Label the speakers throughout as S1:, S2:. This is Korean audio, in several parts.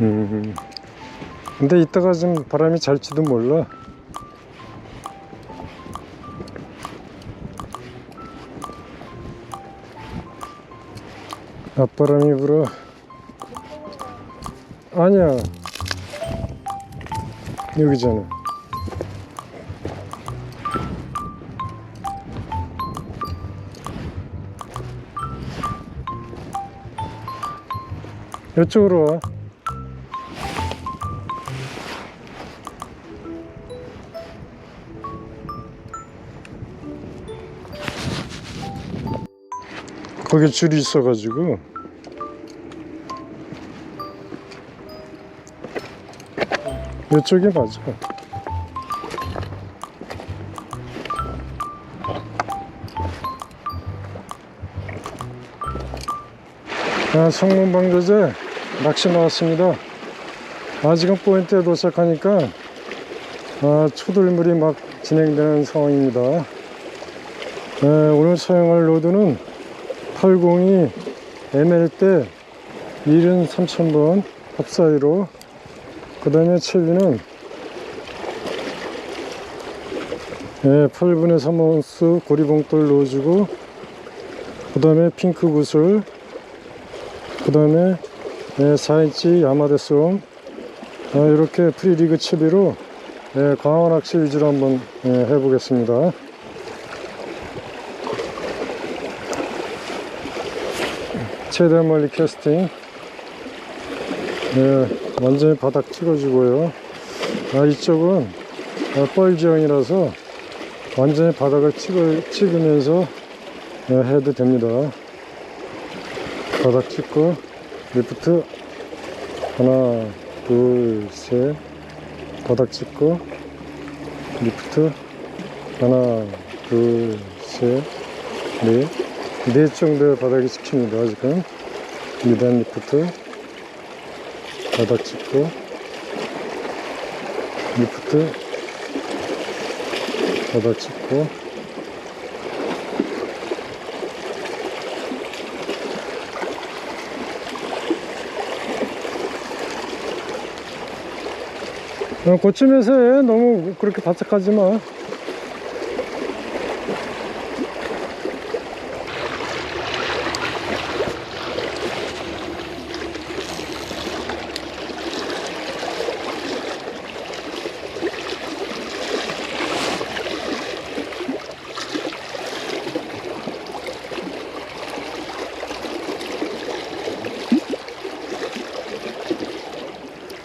S1: 음. 근데 이따가 좀 바람이 잘지도 몰라. 앞바람이 불어. 아니야. 여기잖아. 이쪽으로 와. 거기 줄이 있어가지고 이쪽이 맞아. 아, 성문방조제 낚시 나왔습니다. 아직은 포인트에 도착하니까 아, 초들물이 막 진행되는 상황입니다. 네, 오늘 사용할 로드는 802 ML 대 1은 3000번 합사이로 그 다음에 채비는 예, 8분의 3온스 고리봉돌 넣어주고 그 다음에 핑크 구슬 그 다음에 예, 4인치 야마데송 아, 이렇게 프리리그 채비로 예, 강화 낚시 위주로 한번 예, 해보겠습니다. 최대한 멀리 캐스팅. 예, 완전히 바닥 찍어주고요. 아, 이쪽은 아, 뻘 지형이라서 완전히 바닥을 찍어, 찍으면서 예, 해도 됩니다. 바닥 찍고 리프트. 하나 둘셋. 바닥 찍고 리프트. 하나 둘셋넷 네 정도의 바닥이 찍힙니다 지금. 2단 리프트. 바닥 찍고. 리프트. 바닥 찍고. 어, 고치면서 해. 너무 그렇게 바짝하지 마.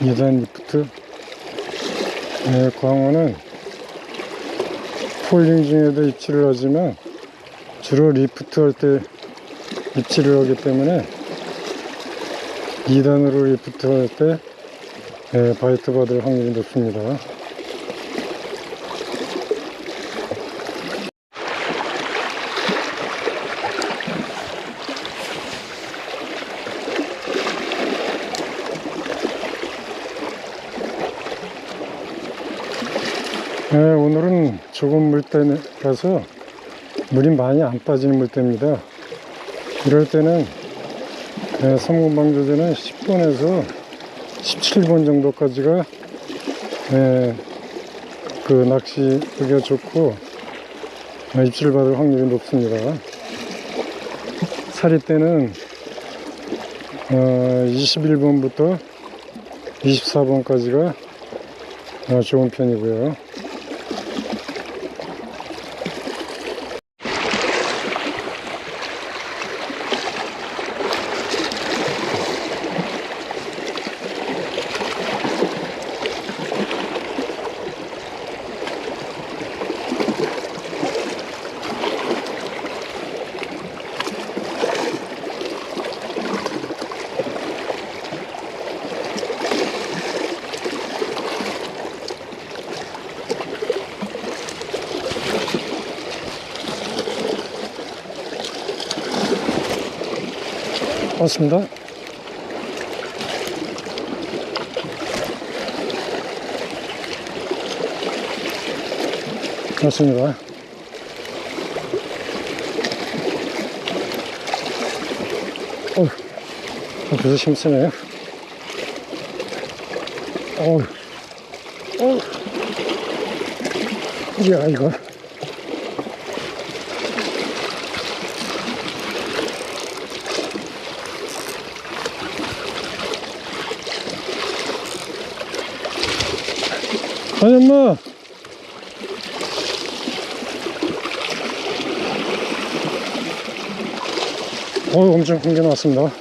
S1: 이단 리프트 네, 광어는 폴링 중에도 입질을 하지만 주로 리프트 할 때 입질을 하기 때문에 2단으로 리프트 할때 네, 바이트 받을 확률이 높습니다. 네, 오늘은 조금 물때라서 물이 많이 안 빠지는 물때입니다. 이럴 때는 네, 삼군방조제는 10번에서 17번 정도까지가 네, 그 낚시 하기가 좋고 어, 입질 받을 확률이 높습니다. 사리 때는 어, 21번부터 24번까지가 어, 좋은 편이고요. 맞습니다. 맞습니다. 어, 그래서 힘쓰네요. 어우, 어우. 야, 이거. 마. 어, 엄청 큰 게 나왔습니다.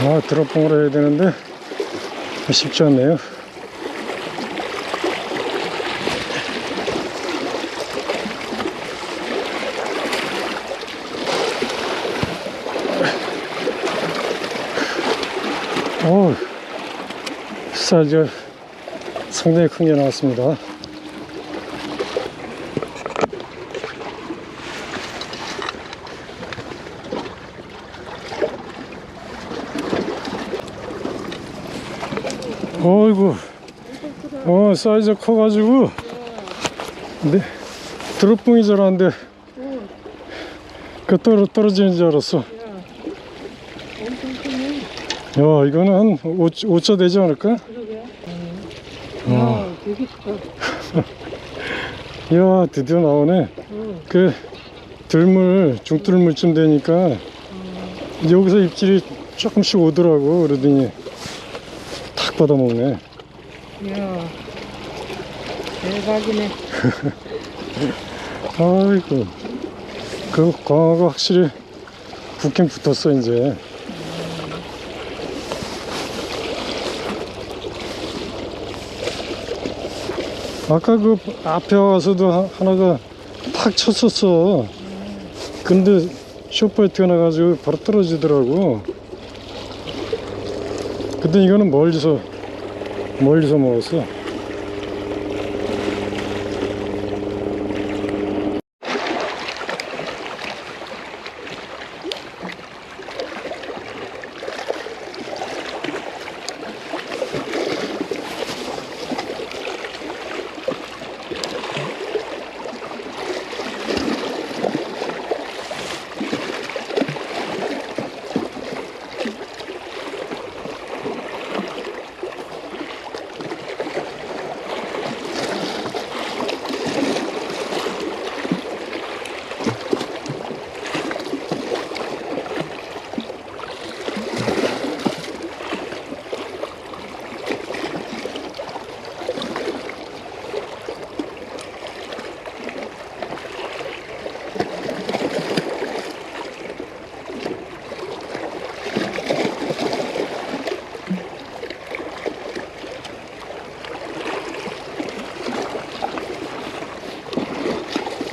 S1: 아, 드롭봉으로 해야 되는데 쉽지 않네요. 어, 사이즈 상당히 큰 게 나왔습니다. 어이구, 어, 사이즈 커가지고, 네, 드롭봉이 잘하는데, 그 떨어, 떨어지는 줄 알았어. 야, 이거는 한 5, 5차 되지 않을까?
S2: 그러게요.
S1: 어.
S2: 야, 되게 커.
S1: 이야, 드디어 나오네.
S2: 응.
S1: 그, 들물, 중들물쯤 되니까, 여기서 입질이 조금씩 오더라고. 그러더니, 탁 받아먹네.
S2: 야, 대박이네.
S1: 아이고. 그 광어가 확실히 붙긴 붙었어, 이제. 아까 그 앞에 와서도 하- 하나가 팍 쳤었어. 근데 쇼파이트가 나가지고 바로 떨어지더라고. 근데 이거는 멀리서, 멀리서 먹었어.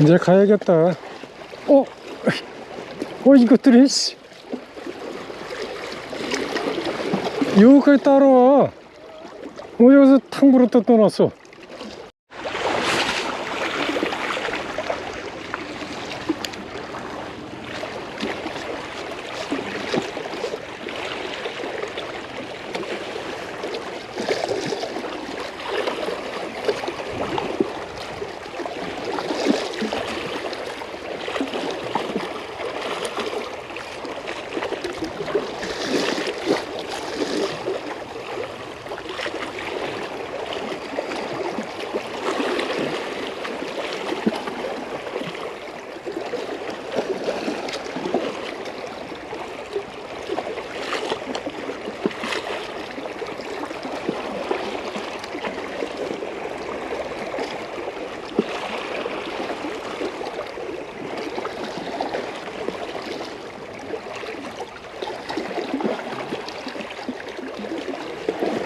S1: 이제 가야겠다. 어, 어 이것들이 씨. 여기까지 따라와. 어 여기서 탕부로 또 떠났어.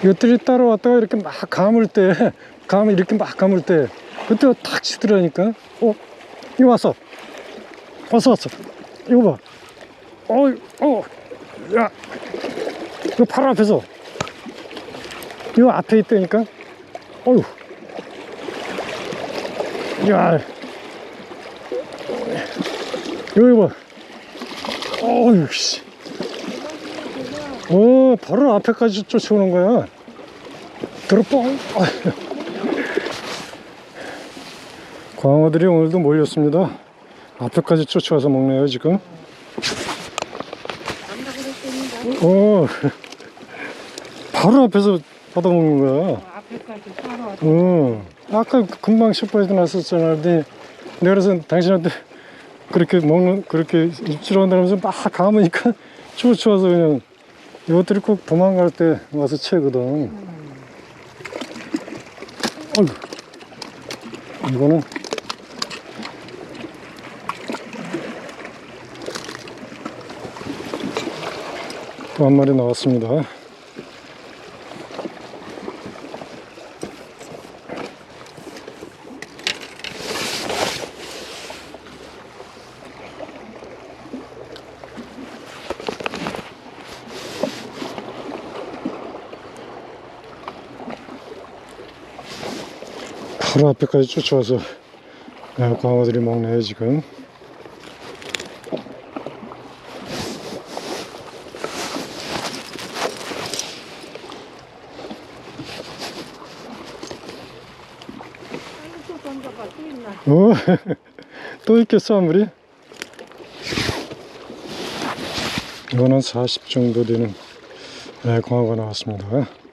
S1: 이것들이 따라왔다가 이렇게 막 감을 때, 감을 이렇게 막 감을 때, 그때 탁 치더라니까. 어, 이거 왔어. 왔어, 왔어. 이거 봐. 어, 어, 야. 이거 바로 앞에서. 이거 앞에 있다니까. 어휴. 야. 여기 봐. 어휴, 씨. 어, 바로 앞에까지 쫓아오는 거야. 들어뻥. 광어들이 오늘도 몰렸습니다. 앞에까지 쫓아와서 먹네요, 지금. 어, 바로 앞에서 받아먹는 거야. 어, 아까 금방 슈퍼에도 났었잖아. 근데 내가 그래서 당신한테 그렇게 먹는, 그렇게 입질 한다면서 막 감으니까 쫓아와서 그냥 이것들이 꼭 도망갈 때 와서 채거든. 어이구. 이거는 또 한 마리 나왔습니다. 바로 앞에까지 쫓아와서 아, 광어들이 먹네요 지금? 어? 또 있겠어 아무리? 이거는 40 정도 되는 네, 광어가 나왔습니다